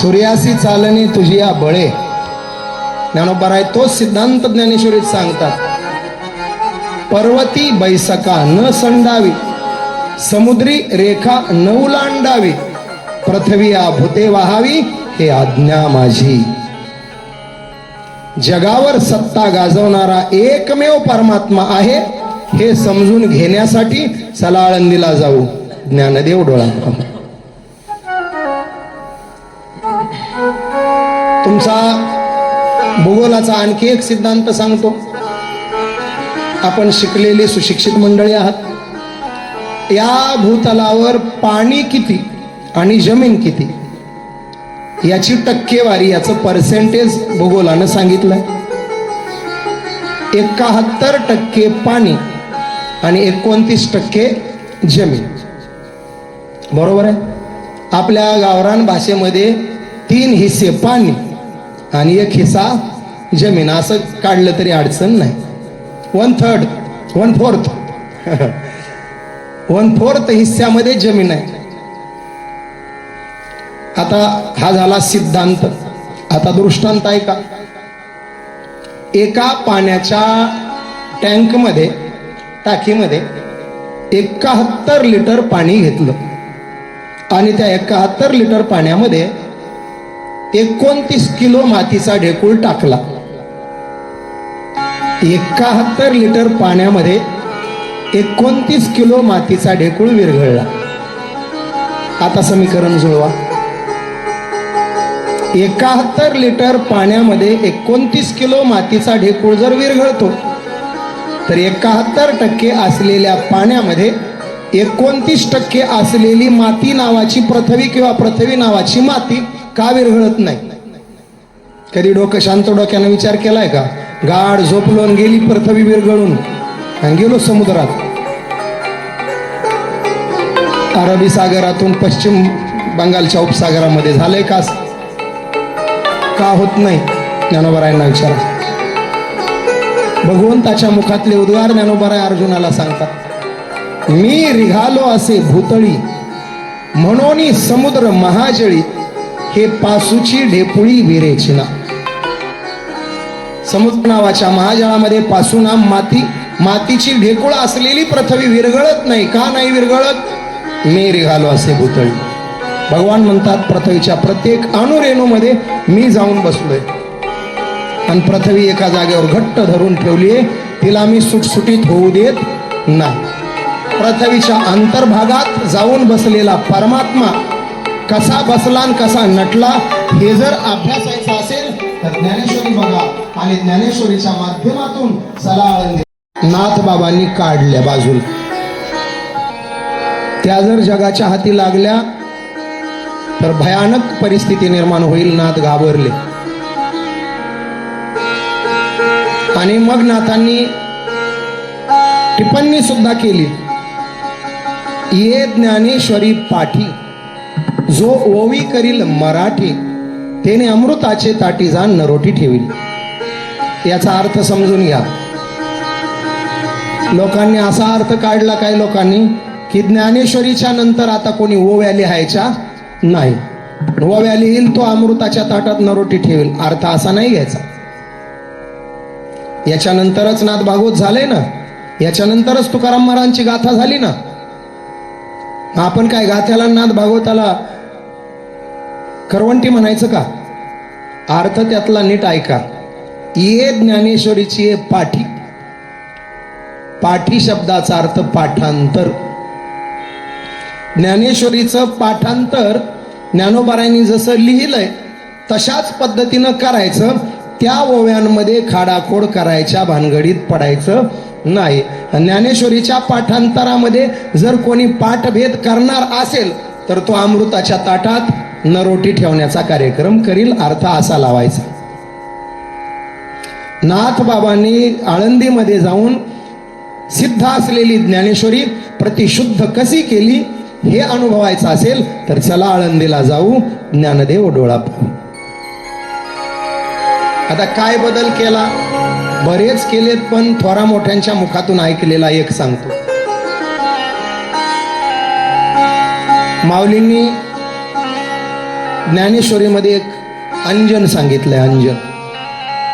सूर्यासी चालणे तुझी या बळे. ज्ञानोबर आहे तोच सिद्धांत ज्ञानेश्वरीत सांगतात. पर्वती बैसका न संडावी समुद्री रेखा न उलांडावी पृथ्वी भूते वाहावी हे आज्ञा माझी. जगावर सत्ता गाजवणारा एकमेव परमात्मा आहे हे समजून घेण्यासाठी चला आळंदीला जाऊ. ज्ञानदेव डोळा तुमचा भूगोलाचा आणखी एक सिद्धांत सांगतो. आपण शिकलेली सुशिक्षित मंडळी आहात. या भूतलावर पाणी किती आणि जमीन किती याची टक्केवारी याचं पर्सेंटेज भूगोलानं सांगितलंय. एकाहत्तर टक्के पाणी आणि एकोणतीस टक्के जमीन. बरोबर आहे? आपल्या गावरान भाषेमध्ये तीन हिस्से पाणी. आणि एक हिस्सा जमीन असं काढलं तरी अडचण नाही. One third one fourth one fourth हिस्स्यामध्ये जमीन आहे. आता हा झाला सिद्धांत. आता दृष्टांत आहे का? एका पाण्याच्या टँकमध्ये टाकीमध्ये एकाहत्तर लिटर पाणी घेतलं. आणि त्या एकाहत्तर लिटर पाण्यामध्ये एकोणतीस किलो मातीचा ढेकूळ टाकला. एकाहत्तर लिटर पाण्यामध्ये एकोणतीस किलो मातीचा ढेकूळ विरघळला. आता समीकरण जुळवा. एकाहत्तर लिटर पाण्यामध्ये एकोणतीस किलो मातीचा ढेकूळ जर विरघळतो तर एकाहत्तर टक्के असलेल्या पाण्यामध्ये एकोणतीस टक्के असलेली माती नावाची पृथ्वी किंवा पृथ्वी नावाची माती का विरघळत नाही. कधी डोकं शांत डोक्यानं विचार केलाय का? गाड झोपलोन गेली पृथ्वी विरघळून आणि गेलो समुद्रात. अरबी सागरातून पश्चिम बंगालच्या उपसागरामध्ये झालंय का? का होत नाही? ज्ञानोबरायांना विचारा. भगवंताच्या मुखातले उद्गार ज्ञानोबराय अर्जुनाला सांगतात. मी रिघालो असे भूतळी म्हणून समुद्र महाजळी हे पासूची ढेपुळी विरेची ना समुद्र नावाच्या महाजळामध्ये पासूना माती मातीची ढेकुळ असलेली पृथ्वी विरघळत नाही. का नाही विरघळत? मी रिघालो असे भूतळी. भगवान म्हणतात पृथ्वीच्या प्रत्येक अणुरेणूमध्ये मी जाऊन बसलोय. आणि पृथ्वी एका जागेवर घट्ट धरून ठेवलीये तिला मी सुटसुटीत होऊ देत नाही. पृथ्वीच्या अंतर्भागात जाऊन बसलेला परमात्मा कसा बसला आणि कसा नटला हे जर अभ्यासायचं असेल तर ज्ञानेश्वरी बघा आणि ज्ञानेश्वरीच्या माध्यमातून सला नाथ बाबांनी काढल्या बाजूला. त्या जर जगाच्या हाती लागल्या तर भयानक परिस्थिती निर्माण होईल नाथ घाबरले. आणि मग नाथांनी टिप्पणी सुद्धा केली. ये ज्ञानेश्वरी पाठी. जो ओवी करील मराठी त्याने अमृताचे ताटी जाण नरोटी ठेवील. याचा अर्थ समजून घ्या. लोकांनी असा अर्थ काढला काय लोकांनी? की ज्ञानेश्वरीच्या नंतर आता कोणी ओव्या लिहायच्या नाही. ओव्या लिहिल तो अमृताच्या ताटात नरोटी ठेवेल. अर्थ असा नाही घ्यायचा. याच्यानंतरच नाथ भागवत झाले ना? याच्यानंतरच तुकाराम महाराजांची गाथा झाली ना? आपण काय गात्याला नाथ भागवताला करवंटी म्हणायचं का? अर्थ त्यातला नीट ऐका. ये ज्ञानेश्वरीची ये पाठी. पाठी शब्दाचा अर्थ पाठांतर. ज्ञानेश्वरीचं पाठांतर ज्ञानोबारायांनी जसं लिहिलंय तशाच पद्धतीनं करायचं. त्या ओव्यांमध्ये खाडाखोड करायच्या भानगडीत पडायचं नाही. ज्ञानेश्वरीच्या पाठांतरामध्ये जर कोणी पाठभेद करणार असेल तर तो अमृताच्या ताटात नरोटी ठेवण्याचा कार्यक्रम करील अर्थ असा लावायचा. नाथ बाबांनी आळंदीमध्ये जाऊन सिद्ध असलेली ज्ञानेश्वरी प्रतिशुद्ध कशी केली हे अनुभवायचं असेल तर चला आळंदीला जाऊ ज्ञानदेव डोळा पाहू आता काय बदल केला? बरेच केलेत पण थोरा मोठ्यांच्या मुखातून ऐकलेला एक सांगतो. माऊलींनी ज्ञानेश्वरीमध्ये एक अंजन सांगितलंय अंजन.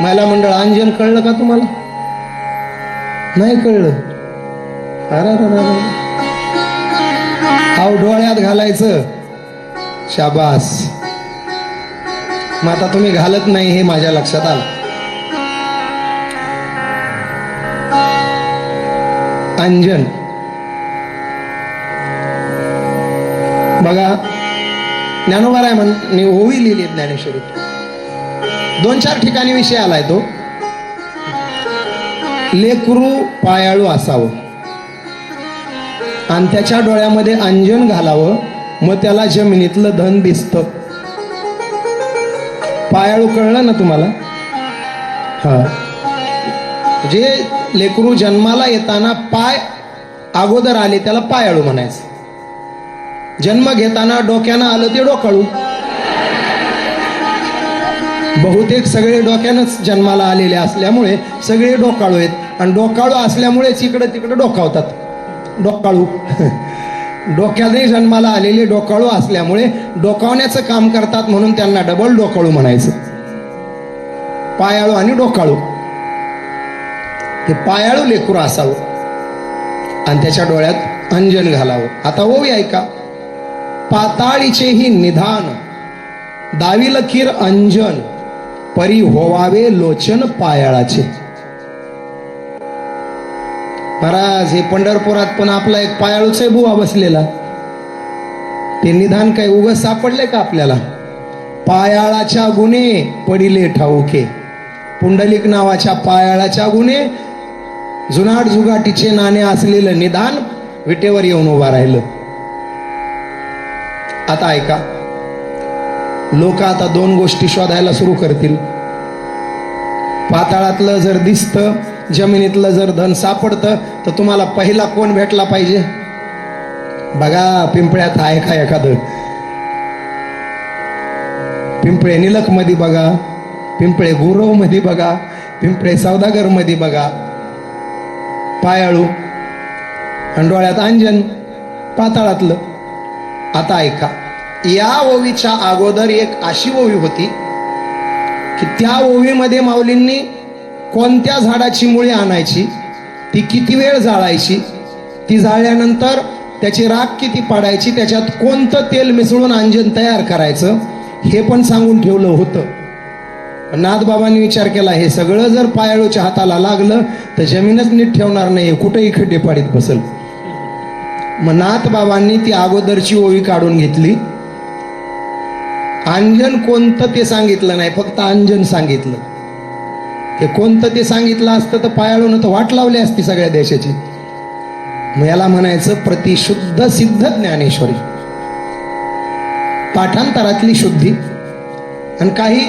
महिला मंडळ अंजन कळलं का तुम्हाला? नाही कळलं. अरे अरे डोळ्यात घालायचं. शाबास. मग आता तुम्ही घालत नाही हे माझ्या लक्षात आलं. अंजन. बघा ज्ञानोबा राय म्हण मी ओवी लिहिली ज्ञानेश्वरी. दोन चार ठिकाणी विषय आलाय तो. लेकरू पायाळू असावं. आणि त्याच्या डोळ्यामध्ये अंजन घालावं मग त्याला जमिनीतलं धन दिसतं. पायाळू कळलं ना तुम्हाला? हा. जे लेकरू जन्माला येताना पाय अगोदर आले त्याला पायाळू म्हणायचं. जन्म घेताना डोक्यानं आलं ते डोकाळू. बहुतेक सगळे डोक्यानंच जन्माला आलेले असल्यामुळे सगळे डोकाळू आहेत. आणि डोकाळू असल्यामुळेच इकडं तिकडं डोकावतात. डोकाळू. डोक्यातही जन्माला आलेले डोकाळू असल्यामुळे डोकावण्याचं काम करतात म्हणून त्यांना डबल डोकाळू म्हणायचं. पायाळू आणि डोकाळू. हे पायाळू लेकरू असावं. आणि त्याच्या डोळ्यात अंजन घालावं. आता हो ओवी ऐका. पाताळीचेही निधान. दाविल अंजन. परी होवावे लोचन पायाळाचे. महाराज हे पंढरपुरात पण आपला एक पायाळूच आहे बुवा बसलेला. ते निधान काय उग सापडले का आपल्याला? पायाळाच्या गुन्हे पडिले ठाऊके. पुंडलिक नावाच्या पायाळाच्या गुन्हे जुनाट जुगाटीचे नाणे असलेलं निदान विटेवर येऊन उभा राहिलं. आता ऐका लोक आता दोन गोष्टी शोधायला सुरू करतील. पाताळातलं जर दिसतं जमिनीतलं जर धन सापडतं तर तुम्हाला पहिला कोण भेटला पाहिजे? बघा पिंपळ्यात आहे का एखादं? पिंपळे निलकमध्ये बघा पिंपळे गुरवमध्ये बघा पिंपळे सौदागरमध्ये बघा. पायाळू आणि डोळ्यात अंजन पाताळातलं. आता ऐका या ओवीच्या अगोदर एक अशी ओवी होती की त्या ओवीमध्ये माऊलींनी कोणत्या झाडाची मुळे आणायची ती किती वेळ जाळायची ती जाळल्यानंतर त्याची राख किती पाडायची त्याच्यात कोणतं तेल मिसळून अंजन तयार करायचं हे पण सांगून ठेवलं होतं. नाथबाबांनी विचार केला हे सगळं जर पायाळूच्या हाताला लागलं तर जमीनच नीट ठेवणार नाही कुठेही खड्डे पाडीत बसल. मग नाथबाबांनी ती अगोदरची ओवी काढून घेतली. अंजन कोणतं ते सांगितलं नाही फक्त अंजन सांगितलं. हे कोणतं ते सांगितलं असतं तर पायाळून तर वाट लावली असती सगळ्या देशाची. मग याला म्हणायचं प्रतिशुद्ध सिद्ध ज्ञानेश्वरी. पाठांतरातली शुद्धी. आणि काही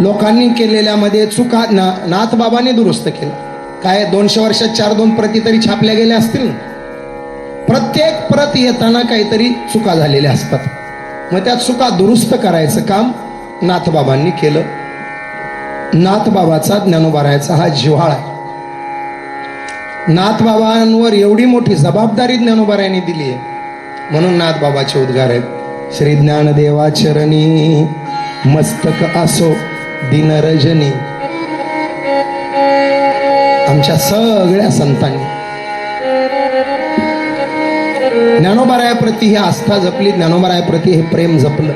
लोकांनी केलेल्यामध्ये चुका ना नाथबाबांनी दुरुस्त केलं. काय दोनशे वर्षात चार दोन प्रती तरी छापल्या गेल्या असतील? ना प्रत्येक प्रत येताना काहीतरी चुका झालेल्या असतात. मग त्या चुका दुरुस्त करायचं काम नाथबाबांनी केलं. नाथबाबाचा ज्ञानोबारायचा हा जिव्हाळा आहे. नाथबाबांवर एवढी मोठी जबाबदारी ज्ञानोबारायांनी दिली आहे. म्हणून नाथबाबाचे उद्गार आहेत. श्री ज्ञानदेवा चरणी मस्तक असो दिनरजनी. आमच्या सगळ्या संतांनी. ज्ञानोबारायाप्रती ही आस्था जपली ज्ञानोबारायाप्रती हे प्रेम जपलं.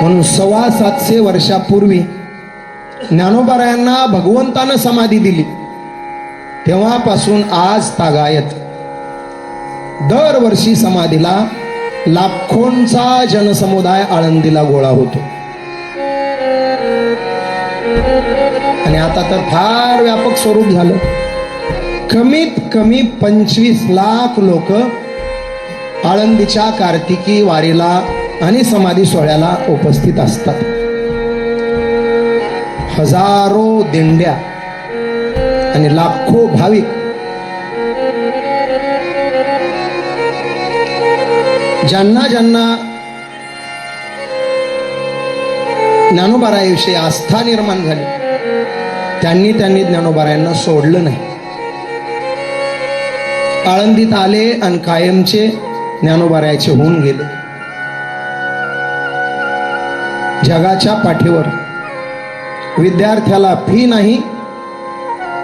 म्हणून सव्वा सातशे वर्षापूर्वी ज्ञानोबारायांना भगवंतानं समाधी दिली. तेव्हापासून आज तागायत. दरवर्षी समाधीला लाखोंचा जनसमुदाय आळंदीला गोळा होतो. आणि आता तर फार व्यापक स्वरूप झालं. कमीत कमी पंचवीस लाख लोक आळंदीच्या कार्तिकी वारीला आणि समाधी सोहळ्याला उपस्थित असतात. हजारो दिंड्या आणि लाखो भाविक ज्यांना ज्यांना ज्ञानोबारायाविषयी आस्था निर्माण झाली त्यांनी त्यांनी ज्ञानोबारायांना सोडलं नाही. आळंदीत आले आणि कायमचे ज्ञानोबारायाचे होऊन गेले. जगाच्या पाठीवर विद्यार्थ्याला फी नाही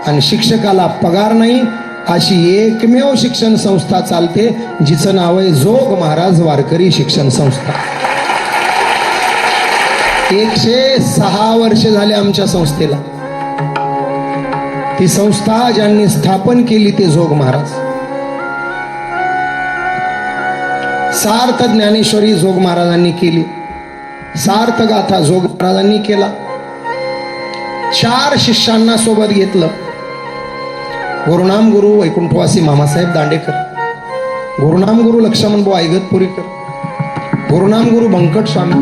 आणि शिक्षकाला पगार नाही अशी एकमेव शिक्षण संस्था चालते जिचं नाव आहे जोग महाराज वारकरी शिक्षण संस्था. एकशे सहा वर्ष झाले आमच्या संस्थेला. ती संस्था ज्यांनी स्थापन केली ते जोग महाराज. सार्थ ज्ञानेश्वरी जोग महाराजांनी केली. सार्थ गाथा जोग महाराजांनी केला. चार शिष्यांना सोबत घेतलं. गुरुनाम गुरु वैकुंठवासी मामासाहेब दांडेकर. गुरुनाम गुरु लक्ष्मण बुवा ऐगतपुरीकर गुरुनाम गुरु बंकट स्वामी.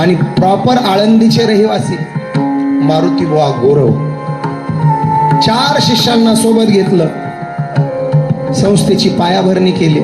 आणि प्रॉपर आळंदीचे रहिवासी मारुती बुवा गोरव. चार शिष्यांना सोबत घेतलं. संस्थेची पायाभरणी केली.